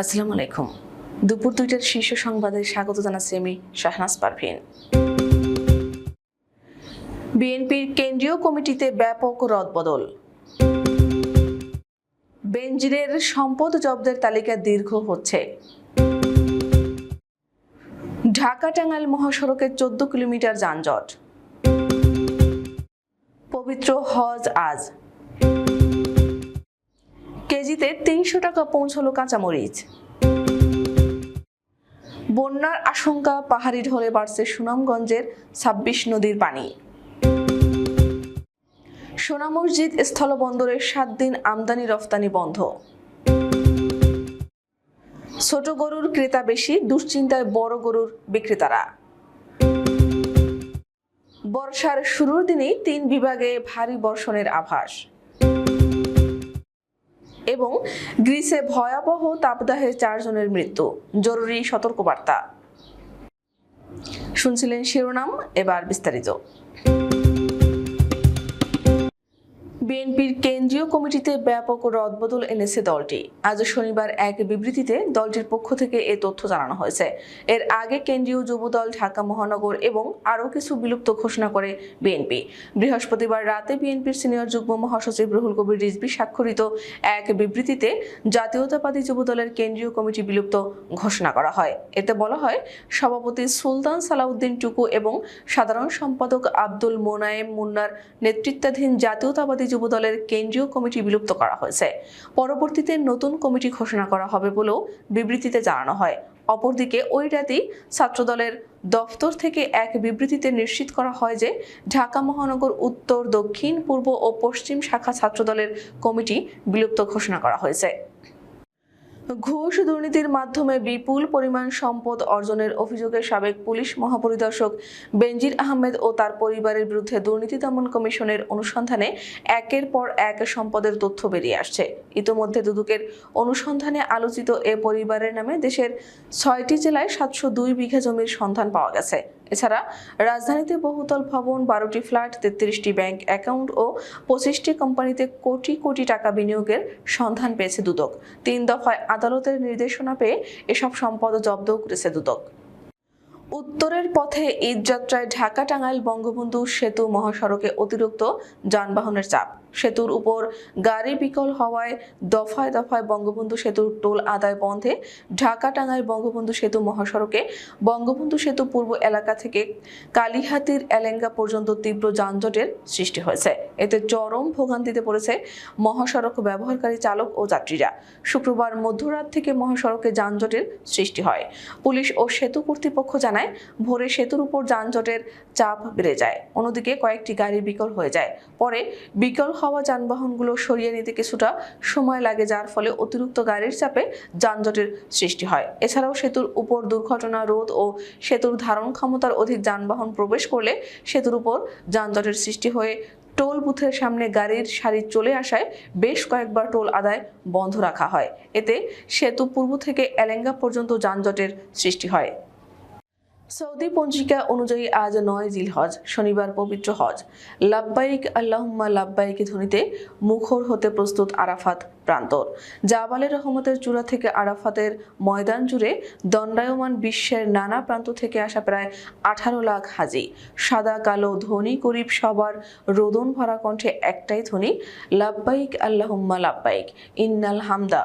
আসসালামু আলাইকুম। দুপুর দুইটার শীর্ষ সংবাদে স্বাগত জানাচ্ছি আমি শাহনাজ পারভিন। বিএনপির কেন্দ্রীয় কমিটিতে ব্যাপক রদবদল। বেনজিরের সম্পদ জব্দের তালিকা দীর্ঘ হচ্ছে। ঢাকা টাঙ্গাইল মহাসড়কে চোদ্দ কিলোমিটার যানজট। পবিত্র হজ আজ। কেজিতে তিনশো টাকা পৌঁছলো কাঁচামরিচ। বন্যার আশঙ্কা পাহাড়ি ঢলে বাড়ছে সুনামগঞ্জের ছাব্বিশ নদীর পানি। সোনা মসজিদ স্থলবন্দরের সাত দিন আমদানি রফতানি বন্ধ। ছোট গরুর ক্রেতা বেশি, দুশ্চিন্তায় বড় গরুর বিক্রেতারা। বর্ষার শুরুর দিনেই তিন বিভাগে ভারী বর্ষণের আভাস। এবং গ্রিসে ভয়াবহ তাপদাহে চারজনের মৃত্যু। জরুরি সতর্কবার্তা। শুনছিলেন শিরোনাম এবার বিস্তারিত। বিএনপির কেন্দ্রীয় কমিটিতে ব্যাপক রদবদল এনেছে দলটি। আজ শনিবার এক বিবৃতিতে দলটির পক্ষ থেকে এ তথ্য জানানো হয়েছে। এর আগে কেন্দ্রীয় যুবদল ঢাকা মহানগর এবং আরও কিছু বিলুপ্ত ঘোষণা করে বিএনপি। বৃহস্পতিবার রাতে বিএনপির সিনিয়র যুগ্ম মহাসচিব রুহুল কবির রিজভি স্বাক্ষরিত এক বিবৃতিতে জাতীয়তাবাদী যুবদলের কেন্দ্রীয় কমিটি বিলুপ্ত ঘোষণা করা হয়। এতে বলা হয়, সভাপতি সুলতান সালাউদ্দিন টুকু এবং সাধারণ সম্পাদক আব্দুল মোনায়েম মুন্নার নেতৃত্বাধীন জাতীয়তাবাদী যুবদলের কেন্দ্রীয় কমিটি বিলুপ্ত করা হয়েছে। পরবর্তীতে নতুন কমিটি ঘোষণা করা হবে বলেও বিবৃতিতে জানানো হয়। অপরদিকে ওই রাতেই ছাত্রদলের দফতর থেকে এক বিবৃতিতে নিশ্চিত করা হয় যে ঢাকা মহানগর উত্তর, দক্ষিণ, পূর্ব ও পশ্চিম শাখা ছাত্রদলের কমিটি বিলুপ্ত ঘোষণা করা হয়েছে। ঘুষ দুর্নীতির মাধ্যমে বিপুল পরিমাণ সম্পদ অর্জনের অভিযোগে সাবেক পুলিশ মহাপরিদর্শক বেনজির আহমেদ ও তার পরিবারের বিরুদ্ধে দুর্নীতি দমন কমিশনের অনুসন্ধানে একের পর এক সম্পদের তথ্য বেরিয়ে আসছে। ইতোমধ্যে দুদকের অনুসন্ধানে আলোচিত এ পরিবারের নামে দেশের ছয়টি জেলায় সাতশো দুই বিঘা জমির সন্ধান পাওয়া গেছে। এছাড়া রাজধানীতে বহুতল ভবন, বারোটি ফ্ল্যাট, তেত্রিশটি ব্যাংক অ্যাকাউন্ট ও পঁচিশটি কোম্পানিতে কোটি কোটি টাকা বিনিয়োগের সন্ধান পেয়েছে দুদক। তিন দফায় আদালতের নির্দেশনা পেয়ে এসব সম্পদ জব্দ করেছে দুদক। উত্তরের পথে ঈদযাত্রায় ঢাকা টাঙ্গাইল বঙ্গবন্ধু সেতু মহাসড়কে অতিরিক্ত যানবাহনের চাপ। সেতুর উপর গাড়ি বিকল হওয়ায় দফায় দফায় বঙ্গবন্ধু সেতুর টোল আদায় বন্ধে ঢাকা টাঙ্গাইল বঙ্গবন্ধু সেতু মহাসড়কে বঙ্গবন্ধু সেতু পূর্ব এলাকা থেকে কালীহাতির এলেঙ্গা পর্যন্ত তীব্র যানজটের সৃষ্টি হয়েছে। এতে চরম ভোগান্তিতে পড়েছে মহাসড়ক ব্যবহারকারী চালক ও যাত্রীরা। শুক্রবার মধ্যরাত থেকে মহাসড়কে যানজটের সৃষ্টি হয়। পুলিশ ও সেতু কর্তৃপক্ষ জানায়, ভোরে সেতুর উপর যানজটের চাপ বেড়ে যায়। অন্যদিকে কয়েকটি গাড়ি বিকল হয়ে যায়। পরে বিকল হওয়া যানবাহনগুলো সরিয়ে নিতে কিছুটা সময় লাগে, যার ফলে অতিরিক্ত গাড়ির চাপে যানজটের সৃষ্টি হয়। এছাড়াও সেতুর উপর দুর্ঘটনা, রোধ ও সেতুর ধারণ ক্ষমতার অধিক যানবাহন প্রবেশ করলে সেতুর উপর যানজটের সৃষ্টি হয়ে টোল বুথের সামনে গাড়ির সারি চলে আসায় বেশ কয়েকবার টোল আদায় বন্ধ রাখা হয়। এতে সেতু পূর্ব থেকে এলেঙ্গা পর্যন্ত যানজটের সৃষ্টি হয়। সৌদি পঞ্জিকা অনুযায়ী আজ নয় জিল হজ, শনিবার পবিত্র হজ। লাব্বাইক, আল্লাহুম্মা লাব্বাইক ধ্বনিতে মুখর হতে প্রস্তুত আরাফাত প্রান্তর। জাবালে রহমতের চূড়া থেকে আরাফাতের ময়দান জুড়ে দণ্ডায়মান বিশ্বের নানা প্রান্ত থেকে আসা প্রায় আঠারো লাখ হাজি। সাদা, কালো, ধনী, গরিব সবার রোদন ভরা কণ্ঠে একটাই ধ্বনি, লাব্বাইক, আল্লাহুম্মা লাব্বাইক। ইন্নাল হামদা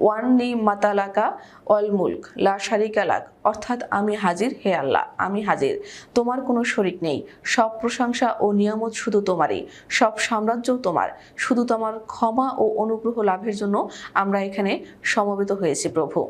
ওয়ান্নি মাতালাকা অল মুলক, লা শারিকা লাক। অর্থাৎ আমি হাজির, হে আল্লাহ, আমি হাজির। তোমার কোনো শরিক নেই। সব প্রশংসা ও নিয়ামত শুধু তোমারই। সব সাম্রাজ্য তোমার। শুধু তোমার ক্ষমা ও অনুগ্রহ লাভের জন্য আমরা এখানে সমবেত হয়েছি প্রভু।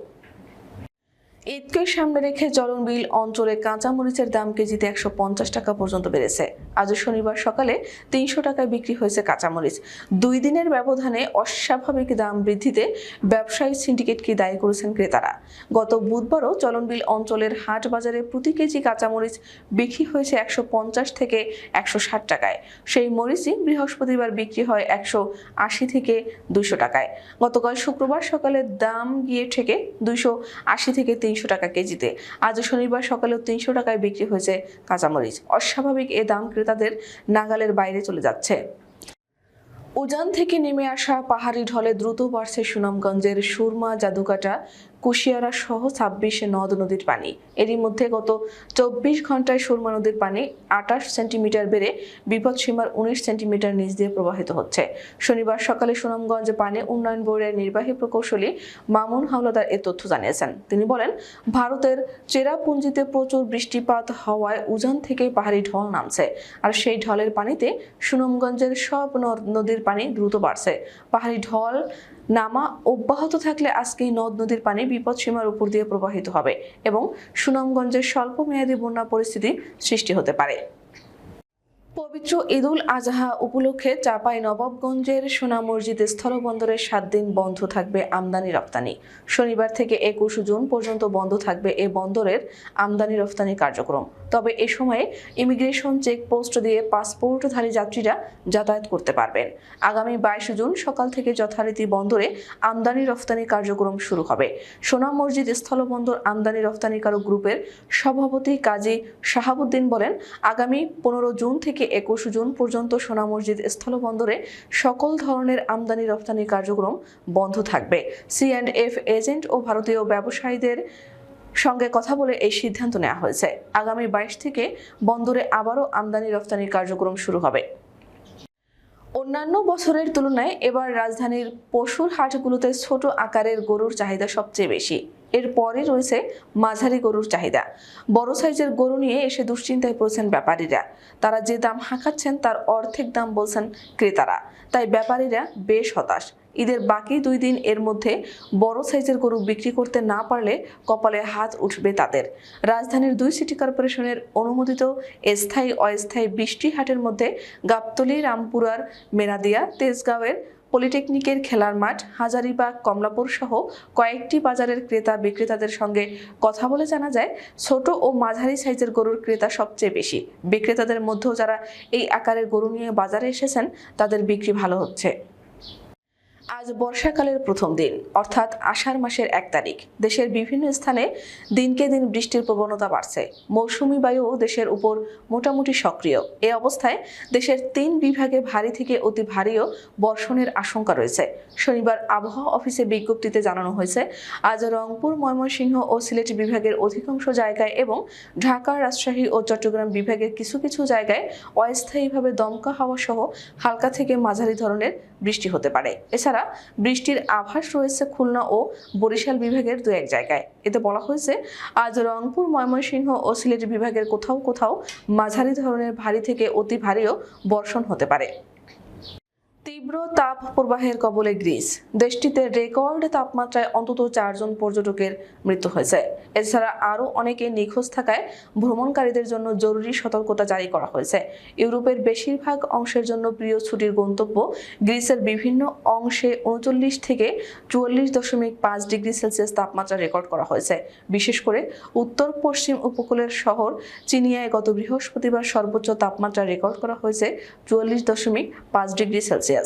ঈদকে সামনে রেখে জলনবিল অঞ্চলে কাঁচামরিচের দাম কেজিতে একশো পঞ্চাশ টাকা পর্যন্ত বেড়েছে। আজ শনিবার সকালে তিনশো টাকায় বিক্রি হয়েছে কাঁচামরিচ দুই দিনের ব্যবধানে অস্বাভাবিক দাম বৃদ্ধিতে ব্যবসায়ী সিন্ডিকেটকে দায়ী করেছেন ক্রেতারা? গত বুধবারও চলনবিল অঞ্চলের হাট বাজারে প্রতি কেজি কাঁচামরিচ বিক্রি হয়েছে একশো পঞ্চাশ থেকে একশো ষাট টাকায়। সেই মরিচই বৃহস্পতিবার বিক্রি হয় একশো আশি থেকে দুশো টাকায়। গতকাল শুক্রবার সকালে দাম গিয়ে ঠেকে দুইশো আশি থেকে তিনশো টাকা কেজিতে। আজ শনিবার সকালেও তিনশো টাকায় বিক্রি হয়েছে কাঁচামরিচ। অস্বাভাবিক এ দাম ক্রেতাদের নাগালের বাইরে চলে যাচ্ছে। উজান থেকে নেমে আসা পাহাড়ি ঢলে দ্রুত বাড়ছে সুনামগঞ্জের সুরমা জাদুকাটা কুশিয়ারা সহ ছাব্বিশে নদ নদীর পানি। এরই মধ্যে গত চব্বিশ ঘন্টায় সুরমা নদীর পানি আটাশ সেন্টিমিটার বেড়ে বিপদসীমার উনিশ সেন্টিমিটার নিচ দিয়ে প্রবাহিত হচ্ছে। শনিবার সকালে সুনামগঞ্জ পানি উন্নয়ন বোর্ডের নির্বাহী প্রকৌশলী মামুন হাওলাদার এ তথ্য জানিয়েছেন। তিনি বলেন, ভারতের চেরাপুঞ্জিতে প্রচুর বৃষ্টিপাত হওয়ায় উজান থেকে পাহাড়ি ঢল নামছে, আর সেই ঢলের পানিতে সুনামগঞ্জের সব নদ নদীর পানি দ্রুত বাড়ছে। পাহাড়ি ঢল নামা অব্যাহত থাকলে আজকেই নদ নদীর পানি বিপদসীমার উপর দিয়ে প্রবাহিত হবে এবং সুনামগঞ্জের স্বল্প মেয়াদী বন্যা পরিস্থিতি সৃষ্টি হতে পারে। পবিত্র ঈদুল আজহা উপলক্ষে চাপাই নবাবগঞ্জের সোনা মসজিদ স্থলবন্দরে সাত দিন বন্ধ থাকবে আমদানি রপ্তানি শনিবার থেকে একুশ জুন পর্যন্ত বন্ধ থাকবে এ বন্দরের আমদানি রপ্তানি কার্যক্রম। তবে এ সময়ে ইমিগ্রেশন চেকপোস্ট দিয়ে পাসপোর্টধারী যাত্রীরা যাতায়াত করতে পারবেন। আগামী বাইশ জুন সকাল থেকে যথারীতি বন্দরে আমদানি রপ্তানি কার্যক্রম শুরু হবে। সোনা মসজিদ স্থলবন্দর আমদানি রপ্তানিকারক গ্রুপের সভাপতি কাজী শাহাবুদ্দিন বলেন, আগামী পনেরো জুন থেকে একুশ জুন পর্যন্ত সোনা মসজিদ স্থলবন্দরে সকল ধরনের আমদানি রপ্তানি কার্যক্রম বন্ধ থাকবে। সি অ্যান্ড এফ এজেন্ট ও ভারতীয় ব্যবসায়ীদের সঙ্গে কথা বলে এই সিদ্ধান্ত নেওয়া হয়েছে। আগামী বাইশ থেকে বন্দরে আবারও আমদানি রপ্তানি কার্যক্রম শুরু হবে। অন্যান্য বছরের তুলনায় এবার রাজধানীর পশুর হাটগুলোতে ছোট আকারের গরুর চাহিদা সবচেয়ে বেশি। এরপরে রয়েছে মাঝারি গরুর চাহিদা। বড় সাইজের গরু নিয়ে এসে দুশ্চিন্তায় পড়েছেন ব্যাপারীরা। তারা যে দাম হাঁকাচ্ছেন, তার অর্ধেক দাম বলছেন ক্রেতারা। তাই ব্যাপারীরা বেশ হতাশ। ঈদের বাকি দুই দিন এর মধ্যে বড় সাইজের গরু বিক্রি করতে না পারলে কপালে হাত উঠবে তাদের। রাজধানীর দুই সিটি কর্পোরেশনের অনুমোদিত স্থায়ী অস্থায়ী বৃষ্টি হাটের মধ্যে গাবতলী, রামপুরার মেনাদিয়া তেজগাঁওয়ের পলিটেকনিকের খেলার মাঠ, হাজারিবাগ, কমলাপুর সহ কয়েকটি বাজারের ক্রেতা বিক্রেতাদের সঙ্গে কথা বলে জানা যায়, ছোট ও মাঝারি সাইজের গরুর ক্রেতা সবচেয়ে বেশি। বিক্রেতাদের মধ্যেও যারা এই আকারের গরু নিয়ে বাজারে এসেছেন, তাদের বিক্রি ভালো হচ্ছে। আজ বর্ষাকালের প্রথম দিন, অর্থাৎ আষাঢ় মাসের এক তারিখ। দেশের বিভিন্ন স্থানে দিনকে দিন বৃষ্টির প্রবণতা বাড়ছে। মৌসুমি বায়ু দেশের উপর মোটামুটি সক্রিয়। এ অবস্থায় দেশের তিন বিভাগে ভারী থেকে অতি ভারীও বর্ষণের আশঙ্কা রয়েছে। শনিবার আবহাওয়া অফিসে বিজ্ঞপ্তিতে জানানো হয়েছে, আজ রংপুর, ময়মনসিংহ ও সিলেট বিভাগের অধিকাংশ জায়গায় এবং ঢাকা, রাজশাহী ও চট্টগ্রাম বিভাগের কিছু কিছু জায়গায় অস্থায়ীভাবে দমকা হাওয়া সহ হালকা থেকে মাঝারি ধরনের বৃষ্টি হতে পারে। এছাড়া বৃষ্টির আভাস রয়েছে খুলনা ও বরিশাল বিভাগের দু এক জায়গায়। এতে বলা হয়েছে, আজ রংপুর, ময়মনসিংহ ও সিলেট বিভাগের কোথাও কোথাও মাঝারি ধরনের ভারী থেকে অতি ভারীও বর্ষণ হতে পারে। তীব্র তাপ প্রবাহের কবলে গ্রিস। দেশটিতে রেকর্ড তাপমাত্রায় অন্তত চারজন পর্যটকের মৃত্যু হয়েছে। এছাড়া আরও অনেকে নিখোঁজ থাকায় ভ্রমণকারীদের জন্য জরুরি সতর্কতা জারি করা হয়েছে। ইউরোপের বেশিরভাগ অংশের জন্য প্রিয় ছুটির গন্তব্য গ্রিসের বিভিন্ন অংশে উনচল্লিশ থেকে চুয়াল্লিশ দশমিক পাঁচ ডিগ্রি সেলসিয়াস তাপমাত্রা রেকর্ড করা হয়েছে। বিশেষ করে উত্তর পশ্চিম উপকূলের শহর চিনিয়ায় গত বৃহস্পতিবার সর্বোচ্চ তাপমাত্রা রেকর্ড করা হয়েছে চুয়াল্লিশ দশমিক পাঁচ ডিগ্রি সেলসিয়াস।